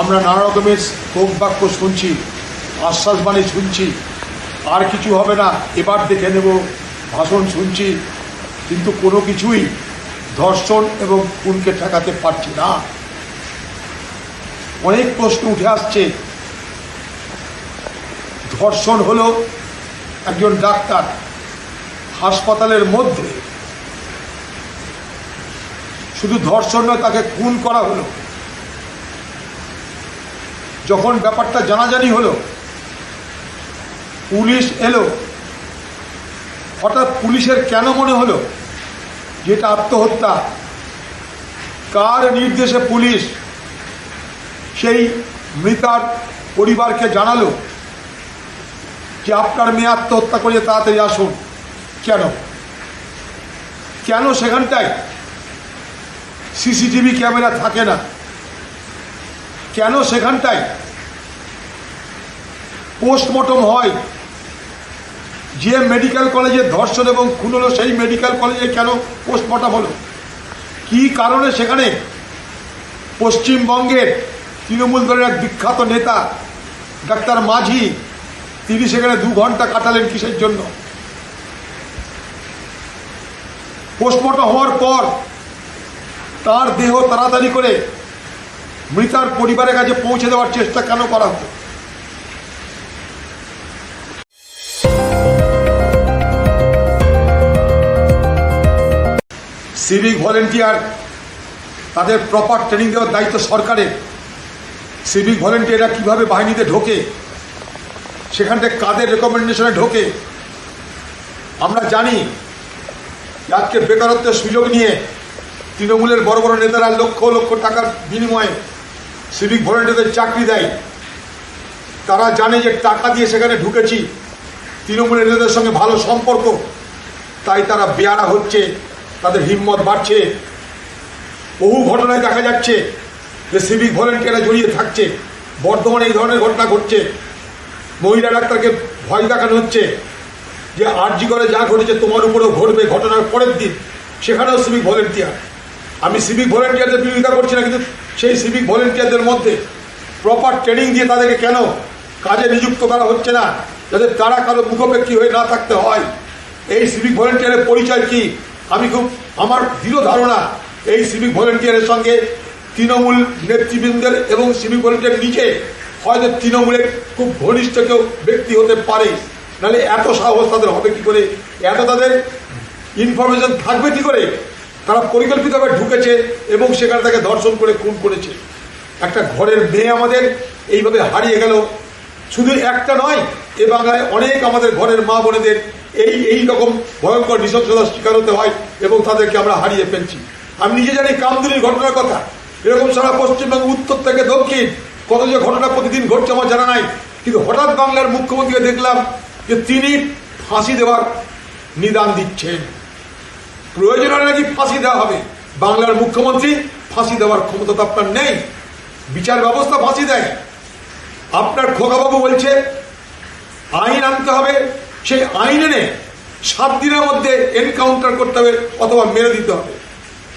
আমরা নানা রকমের কোক বাক্য শুনছি, আশ্বাস বাণী শুনছি, আর কিছু হবে না, এবার দেখে নেব, ভাষণ শুনছি, কিন্তু কোনো কিছুই ধর্ষণ এবং খুনকে ঠেকাতে পারছি না। অনেক প্রশ্ন উঠে আসছে। ধর্ষণ হলো একজন ডাক্তার হাসপাতালের মধ্যে। শুধু ধর্ষণ নয়, তাকে খুন করা হলো। যখন ব্যাপারটা জানাজানি হলো, পুলিশ এলো। হঠাৎ পুলিশের কেন মনে হলো? যে এটা আত্মহত্যা। কার নির্দেশে পুলিশ সেই মৃতার পরিবারকে জানালো? যে আপনার মেয়ে আত্মহত্যা করে তাড়াতাড়ি আসুন। কেন? কেন সেখানটায়? সিসিটিভি ক্যামেরা থাকে না। কেন সেখানটায়? পোস্টমর্টম হয়। যে মেডিকেল কলেজে ধর্ষণ এবং খুন হলো, সেই মেডিকেল কলেজে কেন পোস্টমর্টম হলো? কি কারণে সেখানে পশ্চিমবঙ্গের তৃণমূল দলের এক বিখ্যাত নেতা, ডাক্তার মাঝি তিনি সেখানে দু ঘণ্টা কাটালেন কিসের জন্য? পোস্টমর্টম হওয়ার পর তার দেহ তাড়াতাড়ি করে মৃতার পরিবারের কাছে পৌঁছে দেওয়ার চেষ্টা কেন করা হতো সিভিক ভলেন্টিয়ার তাদের প্রপার ট্রেনিং দেওয়ার দায়িত্ব সরকারের। সিভিক ভলেন্টিয়াররা কীভাবে বাহিনীতে ঢোকে? সেখানটায় কাদের রেকমেন্ডেশনে ঢোকে? আমরা জানি আজকে বেকারত্বের সুযোগ নিয়ে তৃণমূলের বড় বড় নেতারা লক্ষ লক্ষ টাকার বিনিময়ে সিভিক ভলেন্টিয়ারদের চাকরি দেয়। তারা জানে যে টাকা দিয়ে সেখানে ঢুকেছি। তৃণমূলের নেতাদের সঙ্গে ভালো সম্পর্ক। তাই তারা বেয়ারা হচ্ছে, তাদের হিম্মত বাড়ছে। বহু ঘটনায় দেখা যাচ্ছে যে সিভিক ভলেন্টিয়াররা জড়িয়ে থাকছে। বর্ধমানে এই ধরনের ঘটনা ঘটছে। মহিলা ডাক্তারকে ভয় দেখানো হচ্ছে যে আরজি করে যা ঘটেছে তোমার উপরেও ঘটবে, ঘটনার পরের দিন। সেখানেও সিভিক ভলেন্টিয়ার আমি সিভিক ভলেন্টিয়ারদের বিরোধিতা করছি না, কিন্তু সেই সিভিক ভলেন্টিয়ারদের মধ্যে প্রপার ট্রেনিং দিয়ে তাদেরকে কেন কাজে নিযুক্ত করা হচ্ছে না, যাতে তারা কারও মুখোপেক্ষী হয়ে না থাকতে হয়? এই সিভিক ভলেন্টিয়ারের পরিচয় কি? আমি খুব, আমার দৃঢ় ধারণা এই সিভিক ভলেন্টিয়ারের সঙ্গে তৃণমূল নেতৃবৃন্দের এবং সিভিক ভলেন্টিয়ার নিজে হয়তো তৃণমূলের খুব ঘনিষ্ঠ কেউ ব্যক্তি হতে পারে। নাহলে এত সাহস তাদের হবে কি করে? এত তাদের ইনফরমেশন থাকবে কি করে? তারা পরিকল্পিতভাবে ঢুকেছে এবং সেখানে তাকে ধর্ষণ করে খুন করেছে। একটা ঘরের মেয়ে আমাদের এইভাবে হারিয়ে গেল। শুধু একটা নয়, এ বাংলায় অনেক আমাদের ঘরের মা বোনেদের এই এই রকম ভয়ঙ্কর নৃশংসতার শিকার হতে হয় এবং তাদেরকে আমরা হারিয়ে ফেলছি। আমি নিজে জানি কামদুনির ঘটনার কথা। এরকম সারা পশ্চিমবঙ্গ উত্তর থেকে দক্ষিণ কত যে ঘটনা প্রতিদিন ঘটছে আমার জানা নাই। কিন্তু হঠাৎ বাংলার মুখ্যমন্ত্রীকে দেখলাম যে তিনি ফাঁসি দেওয়ার নিদান দিচ্ছেন। প্রয়োজন হলে নাকি ফাঁসি দেওয়া হবে? বাংলার মুখ্যমন্ত্রী ফাঁসি দেওয়ার ক্ষমতা তো আপনার নেই। বিচার ব্যবস্থা ফাঁসি দেয়। আপনার খোকাবাবু বলছে, আইন আনতে হবে। সেই আইন এনে সাত দিনের মধ্যে এনকাউন্টার করতে হবে অথবা মেরে দিতে হবে।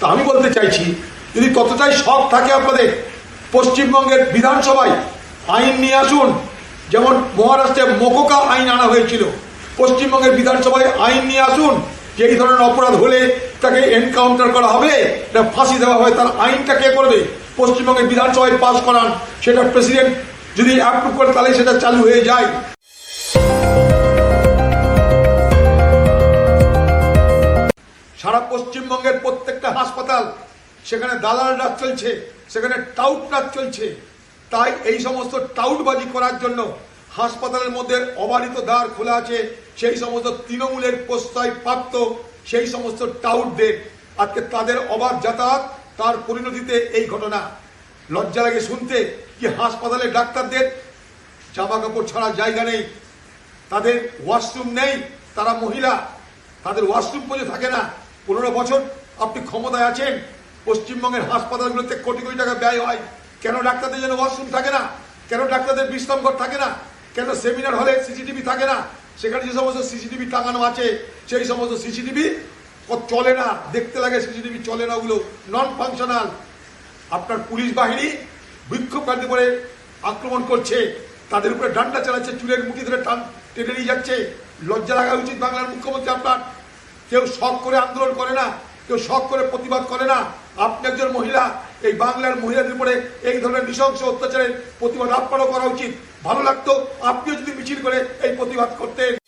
তা আমি বলতে চাইছি, যদি ততটাই শখ থাকে আপনাদের পশ্চিমবঙ্গের বিধানসভায় আইন নিয়ে আসুন। যেমন মহারাষ্ট্রে মোকোকা আইন আনা হয়েছিল। পশ্চিমবঙ্গের বিধানসভায় আইন নিয়ে আসুন। যে এই ধরনের অপরাধ হলে তাকে এনকাউন্টার করা হবে না ফাঁসি দেওয়া হবে, তার আইনটা কে করবে? পশ্চিমবঙ্গের বিধানসভায় পাস করান। সেটা প্রেসিডেন্ট যদি অ্যাপ্রুভ করে, তাহলে সেটা চালু হয়ে যায়। সারা পশ্চিমবঙ্গের প্রত্যেকটা হাসপাতাল সেখানে দালাল রাজ চলছে, সেখানে টাউট রাজ চলছে। তাই এই সমস্ত টাউটবাজি করার জন্য হাসপাতালের মধ্যে অবারিত দ্বার খোলা আছে। সেই সমস্ত তৃণমূলের প্রশ্রয় প্রাপ্ত সেই সমস্ত টাউটদের। আজকে তাদের অবাধ যাতায়াত, তার পরিণতিতে এই ঘটনা। লজ্জা লাগে শুনতে কি হাসপাতালে ডাক্তারদের জামা কাপড় ছাড়া জায়গা নেই। তাদের ওয়াশরুম নেই, তারা মহিলা। তাদের ওয়াশরুম পর্যন্ত থাকে না। পনেরো বছর আপনি ক্ষমতায় আছেন পশ্চিমবঙ্গের হাসপাতালগুলোতে কোটি কোটি টাকা ব্যয় হয়। কেন ডাক্তারদের জন্য ওয়াশরুম থাকে না? কেন ডাক্তারদের বিশ্রামঘর থাকে না? কেন সেমিনার হলে সিসিটিভি থাকে না? সেখানে যে সমস্ত সিসিটিভি টাঙানো আছে, সেই সমস্ত সিসিটিভি চলে না। দেখতে লাগে সিসিটিভি চলে না ওগুলো। নন ফাংশনাল আপনার পুলিশ বাহিনী বিক্ষোভকারী করে আক্রমণ করছে। তাদের উপরে ডান্ডা চালাচ্ছে, চুলের মুঠি ধরে টান টেনে নিয়ে যাচ্ছে। লজ্জা লাগা উচিত বাংলার মুখ্যমন্ত্রী আপনার। কেউ শখ করে আন্দোলন করে না। কেউ শখ করে প্রতিবাদ করে না। আপনি একজন মহিলা, এই বাংলার মহিলাদের উপরে এই ধরনের নৃশংস অত্যাচারের প্রতিবাদ আপনারও করা উচিত। ভালো লাগতো আপনিও যদি মিছিল করে এই প্রতিবাদ করতেন।